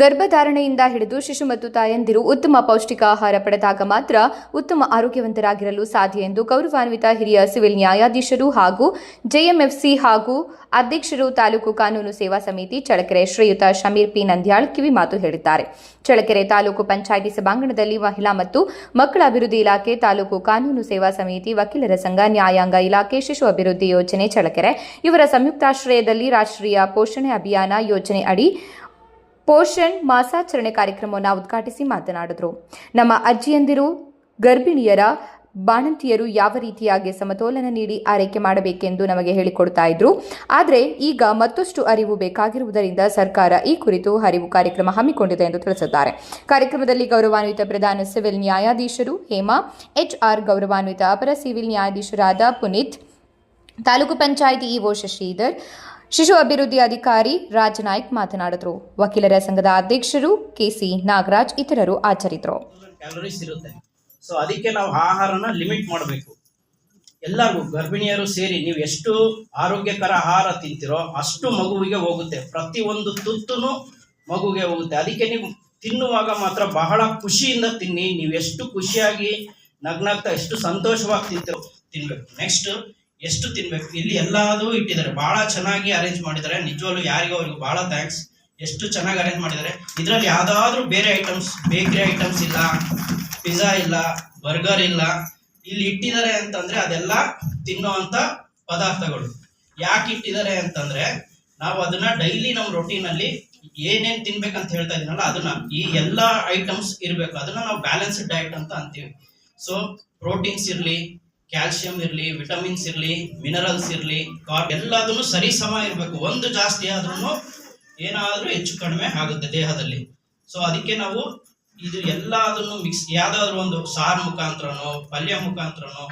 ಗರ್ಭಧಾರಣೆಯಿಂದ ಹಿಡಿದು ಶಿಶು ಮತ್ತು ತಾಯಂದಿರು ಉತ್ತಮ ಪೌಷ್ಟಿಕ ಆಹಾರ ಪಡೆದಾಗ ಮಾತ್ರ ಉತ್ತಮ ಆರೋಗ್ಯವಂತರಾಗಿರಲು ಸಾಧ್ಯ ಎಂದು ಗೌರವಾನ್ವಿತ ಹಿರಿಯ ಸಿವಿಲ್ ನ್ಯಾಯಾಧೀಶರು ಹಾಗೂ ಜೆಎಂಎಫ್ಸಿ ಹಾಗೂ ಅಧ್ಯಕ್ಷರು ತಾಲೂಕು ಕಾನೂನು ಸೇವಾ ಸಮಿತಿ ಚಳಕೆರೆ ಶ್ರೀಯುತ ಶಮೀರ್ ಪಿ ನಂದ್ಯಾಳ್ ಕಿವಿಮಾತು ಹೇಳಿದ್ದಾರೆ. ಚಳಕೆರೆ ತಾಲೂಕು ಪಂಚಾಯಿತಿ ಸಭಾಂಗಣದಲ್ಲಿ ಮಹಿಳಾ ಮತ್ತು ಮಕ್ಕಳ ಅಭಿವೃದ್ಧಿ ಇಲಾಖೆ, ತಾಲೂಕು ಕಾನೂನು ಸೇವಾ ಸಮಿತಿ, ವಕೀಲರ ಸಂಘ, ನ್ಯಾಯಾಂಗ ಇಲಾಖೆ, ಶಿಶು ಅಭಿವೃದ್ಧಿ ಯೋಜನೆ ಚಳಕೆರೆ ಇವರ ಸಂಯುಕ್ತಾಶ್ರಯದಲ್ಲಿ ರಾಷ್ಟ್ರೀಯ ಪೋಷಣೆ ಅಭಿಯಾನ ಯೋಜನೆ ಅಡಿ ಪೋಷಣ್ ಮಾಸಾಚರಣೆ ಕಾರ್ಯಕ್ರಮವನ್ನು ಉದ್ಘಾಟಿಸಿ ಮಾತನಾಡಿದರು. ನಮ್ಮ ಅಜ್ಜಿಯಂದಿರು, ಗರ್ಭಿಣಿಯರ, ಬಾಣಂತಿಯರು ಯಾವ ರೀತಿಯಾಗಿ ಸಮತೋಲನ ನೀಡಿ ಆರೈಕೆ ಮಾಡಬೇಕೆಂದು ನಮಗೆ ಹೇಳಿಕೊಡ್ತಾ ಇದ್ರು. ಆದರೆ ಈಗ ಮತ್ತಷ್ಟು ಅರಿವು ಬೇಕಾಗಿರುವುದರಿಂದ ಸರ್ಕಾರ ಈ ಕುರಿತು ಅರಿವು ಕಾರ್ಯಕ್ರಮ ಹಮ್ಮಿಕೊಂಡಿದೆ ಎಂದು ತಿಳಿಸಿದ್ದಾರೆ. ಕಾರ್ಯಕ್ರಮದಲ್ಲಿ ಗೌರವಾನ್ವಿತ ಪ್ರಧಾನ ಸಿವಿಲ್ ನ್ಯಾಯಾಧೀಶರು ಹೇಮಾ, ಎಚ್ಆರ್ ಗೌರವಾನ್ವಿತ ಅಪರ ಸಿವಿಲ್ ನ್ಯಾಯಾಧೀಶರಾದ ಪುನೀತ್, ತಾಲೂಕು ಪಂಚಾಯಿತಿ ಇಒ ಶಶಿಧರ್ ಶಿಶು ಅಭಿವೃದ್ಧಿ ಅಧಿಕಾರಿ ರಾಜನಾಯ್ಕ್ ಮಾತನಾಡಿದರು. ವಕೀಲರ ಸಂಘದ ಅಧ್ಯಕ್ಷರು ಕೆಸಿ ನಾಗರಾಜ್ ಇತರರು ಆಚರಿದ್ರು. ಸೊ ಅದಕ್ಕೆ ನಾವು ಆಹಾರನ ಲಿಮಿಟ್ ಮಾಡಬೇಕು. ಎಲ್ಲರಿಗೂ, ಗರ್ಭಿಣಿಯರು ಸೇರಿ ನೀವು ಎಷ್ಟು ಆರೋಗ್ಯಕರ ಆಹಾರ ತಿಂತೀರೋ ಅಷ್ಟು ಮಗುವಿಗೆ ಹೋಗುತ್ತೆ. ಪ್ರತಿ ಒಂದು ತುತ್ತುನು ಮಗುವಿಗೆ ಹೋಗುತ್ತೆ. ಅದಕ್ಕೆ ನೀವು ತಿನ್ನುವಾಗ ಮಾತ್ರ ಬಹಳ ಖುಷಿಯಿಂದ ತಿನ್ನಿ. ನೀವು ಎಷ್ಟು ಖುಷಿಯಾಗಿ ನಗ್ನಾಗ್ತಾ, ಎಷ್ಟು ಸಂತೋಷವಾಗಿ ತಿಂತೀರೋ, ತಿನ್ಬೇಕು. ನೆಕ್ಸ್ಟ್ ಎಷ್ಟು ತಿನ್ಬೇಕು? ಇಲ್ಲಿ ಎಲ್ಲದೂ ಇಟ್ಟಿದ್ದಾರೆ. ಬಹಳ ಚೆನ್ನಾಗಿ ಅರೇಂಜ್ ಮಾಡಿದ್ದಾರೆ. ನಿಜವಾಗ್ಲೂ ಯಾರಿಗೂ ಅವ್ರಿಗೆ ಬಹಳ ಥ್ಯಾಂಕ್ಸ್ ಎಷ್ಟು ಚೆನ್ನಾಗಿ ಅರೇಂಜ್ ಮಾಡಿದ್ದಾರೆ. ಇದರಲ್ಲಿ ಯಾವ್ದಾದ್ರು ಬೇರೆ ಐಟಮ್ಸ್ ಬೇಕರಿ ಐಟಮ್ಸ್ ಇಲ್ಲ ಪಿಜ್ಜಾ ಇಲ್ಲ ಬರ್ಗರ್ ಇಲ್ಲ. ಇಲ್ಲಿ ಇಟ್ಟಿದ್ದಾರೆ ಅಂತಂದ್ರೆ ಅದೆಲ್ಲ ತಿನ್ನುವಂತ ಪದಾರ್ಥಗಳು. ಯಾಕೆ ಇಟ್ಟಿದ್ದಾರೆ ಅಂತಂದ್ರೆ ನಾವು ಅದನ್ನ ಡೈಲಿ ನಮ್ಮ ರೊಟೀನಲ್ಲಿ ಏನೇನ್ ತಿನ್ಬೇಕಂತ ಹೇಳ್ತಾ ಇದೀನಲ್ಲ, ಅದನ್ನ ಈ ಎಲ್ಲಾ ಐಟಮ್ಸ್ ಇರಬೇಕು. ಅದನ್ನ ನಾವು ಬ್ಯಾಲೆನ್ಸ್ಡ್ ಡಯಟ್ ಅಂತ ಅಂತೀವಿ. ಸೊ ಪ್ರೋಟೀನ್ಸ್ ಇರ್ಲಿ ಕ್ಯಾಲ್ಸಿಯಂ ಇರಲಿ ವಿಟಮಿನ್ಸ್ ಇರಲಿ ಮಿನರಲ್ಸ್ ಇರಲಿ ಕಾರ್ಬ್ ಎಲ್ಲದನ್ನು ಸರಿ ಸಮ ಇರಬೇಕು. ಒಂದು ಜಾಸ್ತಿ ಆದ್ರೂ ಏನಾದರೂ ಹೆಚ್ಚು ಕಡಿಮೆ ಆಗುತ್ತೆ ದೇಹದಲ್ಲಿ. ಸೊ ಅದಕ್ಕೆ ನಾವು ಇದು ಎಲ್ಲದನ್ನು ಮಿಕ್ಸ್ ಯಾವುದಾದ್ರೂ ಒಂದು ಸಾರು ಮುಖಾಂತರನೋ, ಪಲ್ಯ ಮುಖಾಂತರನೋ,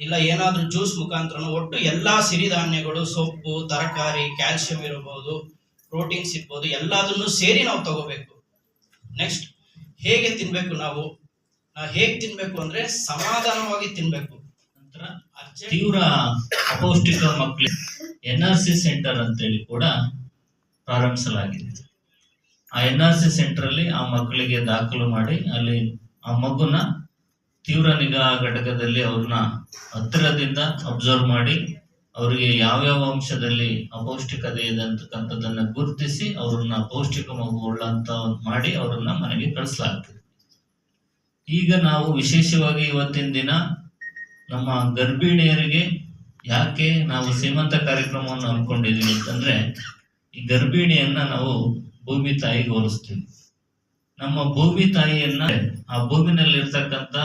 ಇಲ್ಲ ಏನಾದರೂ ಜ್ಯೂಸ್ ಮುಖಾಂತರನೋ, ಒಟ್ಟು ಎಲ್ಲಾ ಸಿರಿಧಾನ್ಯಗಳು, ಸೊಪ್ಪು, ತರಕಾರಿ ಕ್ಯಾಲ್ಸಿಯಂ ಇರಬಹುದು ಪ್ರೋಟೀನ್ಸ್ ಇರ್ಬೋದು ಎಲ್ಲದನ್ನು ಸೇರಿ ನಾವು ತಗೋಬೇಕು. ನೆಕ್ಸ್ಟ್ ಹೇಗೆ ತಿನ್ನಬೇಕು ನಾವು? ಹೇಗೆ ತಿನ್ನಬೇಕು ಅಂದ್ರೆ ಸಮಾಧಾನವಾಗಿ urgent- ತೀವ್ರ ಅಪೌಷ್ಟಿಕ ಮಕ್ಕಳಿಗೆ ಎನ್ ಆರ್ ಸಿ ಸೆಂಟರ್ ಅಂತೇಳಿ ಕೂಡ ಪ್ರಾರಂಭಿಸಲಾಗಿದೆ. ಆ ಎನ್ ಆರ್ ಸಿ ಸೆಂಟರ್ ಅಲ್ಲಿ ಆ ಮಕ್ಕಳಿಗೆ ದಾಖಲು ಮಾಡಿ ಅಲ್ಲಿ ಆ ಮಗುನ ತೀವ್ರ ನಿಗಾ ಘಟಕದಲ್ಲಿ ಅವ್ರನ್ನ ಹತ್ತಿರದಿಂದ ಅಬ್ಸರ್ವ್ ಮಾಡಿ ಅವರಿಗೆ ಯಾವ್ಯಾವ ಅಂಶದಲ್ಲಿ ಅಪೌಷ್ಟಿಕತೆ ಇದೆ ಅಂತಕ್ಕಂಥದ್ದನ್ನ ಗುರುತಿಸಿ ಅವ್ರನ್ನ ಪೌಷ್ಟಿಕ ಮಗು ಉಳ್ಳಂತ ಮಾಡಿ ಅವರನ್ನ ಮನೆಗೆ ಕಳಿಸಲಾಗ್ತದೆ. ಈಗ ನಾವು ವಿಶೇಷವಾಗಿ ಇವತ್ತಿನ ದಿನ ನಮ್ಮ ಗರ್ಭಿಣಿಯರಿಗೆ ಯಾಕೆ ನಾವು ಸೀಮಂತ ಕಾರ್ಯಕ್ರಮವನ್ನು ಅನ್ಕೊಂಡಿದ್ದೀವಿ ಅಂತಂದ್ರೆ, ಈ ಗರ್ಭಿಣಿಯನ್ನ ನಾವು ಭೂಮಿ ತಾಯಿಗೆ ಹೋಲಿಸ್ತೀವಿ. ನಮ್ಮ ಭೂಮಿ ತಾಯಿಯನ್ನ, ಆ ಭೂಮಿನಲ್ಲಿರ್ತಕ್ಕಂಥ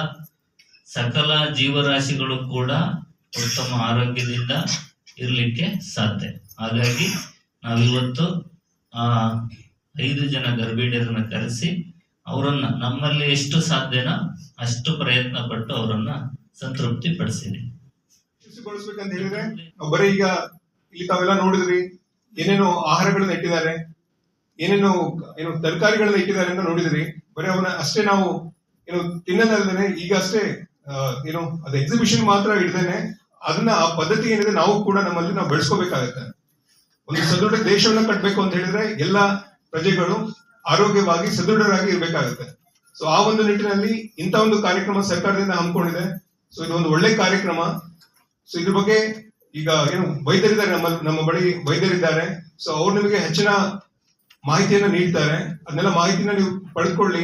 ಸಕಲ ಜೀವರಾಶಿಗಳು ಕೂಡ ಉತ್ತಮ ಆರೋಗ್ಯದಿಂದ ಇರಲಿಕ್ಕೆ ಸಾಧ್ಯ. ಹಾಗಾಗಿ ನಾವಿವತ್ತು ಆ ಐದು ಜನ ಗರ್ಭಿಣಿಯರನ್ನ ಕರೆಸಿ, ಅವರನ್ನ ನಮ್ಮಲ್ಲಿ ಎಷ್ಟು ಸಾಧ್ಯನೋ ಅಷ್ಟು ಪ್ರಯತ್ನ ಪಟ್ಟು ಅವರನ್ನ ಸಂತೃಪ್ತಿ ಪಡಿಸಿದೆ ಬರೀ ಈಗ ಇಲ್ಲಿ ತಾವೆಲ್ಲ ನೋಡಿದ್ರಿ, ಏನೇನು ಆಹಾರಗಳನ್ನ ಇಟ್ಟಿದ್ದಾರೆ, ಏನೇನು ಏನು ತರಕಾರಿಗಳನ್ನ ಇಟ್ಟಿದ್ದಾರೆ ಅಂತ ನೋಡಿದ್ರಿ, ಬರೀ ಅವನ್ನ ಅಷ್ಟೇ ನಾವು ಏನು ತಿನ್ನೋದಲ್ದೇನೆ ಈಗ ಅಷ್ಟೇ ಏನು ಅದು ಎಕ್ಸಿಬಿಷನ್ ಮಾತ್ರ ಇಡ್ದೇನೆ, ಅದನ್ನ ಆ ಪದ್ಧತಿ ಏನಿದೆ ನಾವು ಕೂಡ ನಮ್ಮಲ್ಲಿ ನಾವು ಬೆಳೆಸ್ಕೋಬೇಕಾಗತ್ತೆ. ಒಂದು ಸದೃಢ ದೇಶವನ್ನ ಕಟ್ಟಬೇಕು ಅಂತ ಹೇಳಿದ್ರೆ ಎಲ್ಲ ಪ್ರಜೆಗಳು ಆರೋಗ್ಯವಾಗಿ ಸದೃಢರಾಗಿ ಇರ್ಬೇಕಾಗತ್ತೆ. ಸೊ ಆ ಒಂದು ನಿಟ್ಟಿನಲ್ಲಿ ಇಂಥ ಒಂದು ಕಾರ್ಯಕ್ರಮ ಸರ್ಕಾರದಿಂದ ಹಮ್ಮಿಕೊಂಡಿದೆ. ಸೊ ಇದೊಂದು ಒಳ್ಳೆ ಕಾರ್ಯಕ್ರಮ. ಸೊ ಇದ್ರ ಬಗ್ಗೆ ಈಗ ಏನು ವೈದ್ಯರಿದ್ದಾರೆ ನಮ್ಮ ನಮ್ಮ ಬಳಿ ವೈದ್ಯರಿದ್ದಾರೆ. ಸೊ ಅವ್ರು ನಿಮಗೆ ಹೆಚ್ಚಿನ ಮಾಹಿತಿಯನ್ನು ನೀಡ್ತಾರೆ. ಅದನ್ನೆಲ್ಲ ಮಾಹಿತಿನ ನೀವು ಪಡೆದುಕೊಳ್ಳಿ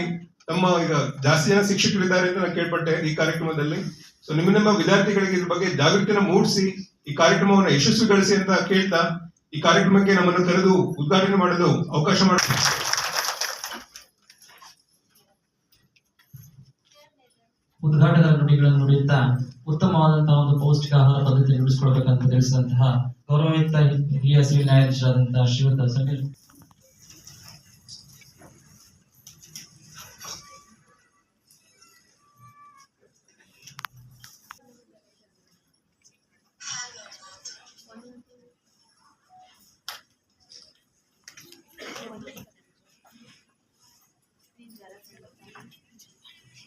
ನಮ್ಮ ಈಗ ಜಾಸ್ತಿ ಜನ ಶಿಕ್ಷಕರಿದ್ದಾರೆ ಅಂತ ನಾನು ಕೇಳ್ಪಟ್ಟೆ ಈ ಕಾರ್ಯಕ್ರಮದಲ್ಲಿ. ಸೊ ನಿಮ್ಮ ನಿಮ್ಮ ವಿದ್ಯಾರ್ಥಿಗಳಿಗೆ ಇದ್ರ ಬಗ್ಗೆ ಜಾಗೃತಿನ ಮೂಡಿಸಿ, ಈ ಕಾರ್ಯಕ್ರಮವನ್ನು ಯಶಸ್ವಿಗೊಳಿಸಿ ಅಂತ ಕೇಳ್ತಾ, ಈ ಕಾರ್ಯಕ್ರಮಕ್ಕೆ ನಮ್ಮನ್ನು ಕರೆದು ಉದ್ಘಾಟನೆ ಮಾಡಲು ಅವಕಾಶ ಮಾಡಿ ಉದ್ಘಾಟನಾ ನುಡಿಗಳನ್ನು ನುಡಿಯುತ್ತಾ ಉತ್ತಮವಾದಂತಹ ಒಂದು ಪೌಷ್ಟಿಕ ಆಹಾರ ಪದ್ಧತಿ ರೂಢಿಸಿಕೊಳ್ಬೇಕಂತ ತಿಳಿಸಿದಂತಹ ಗೌರವಯುಕ್ತ ಹಿರಿಯ ಸಿವಿಲ್ ನ್ಯಾಯಾಧೀಶರಾದಂತಹ ಶ್ರೀಯುತ ಸಮೀರ್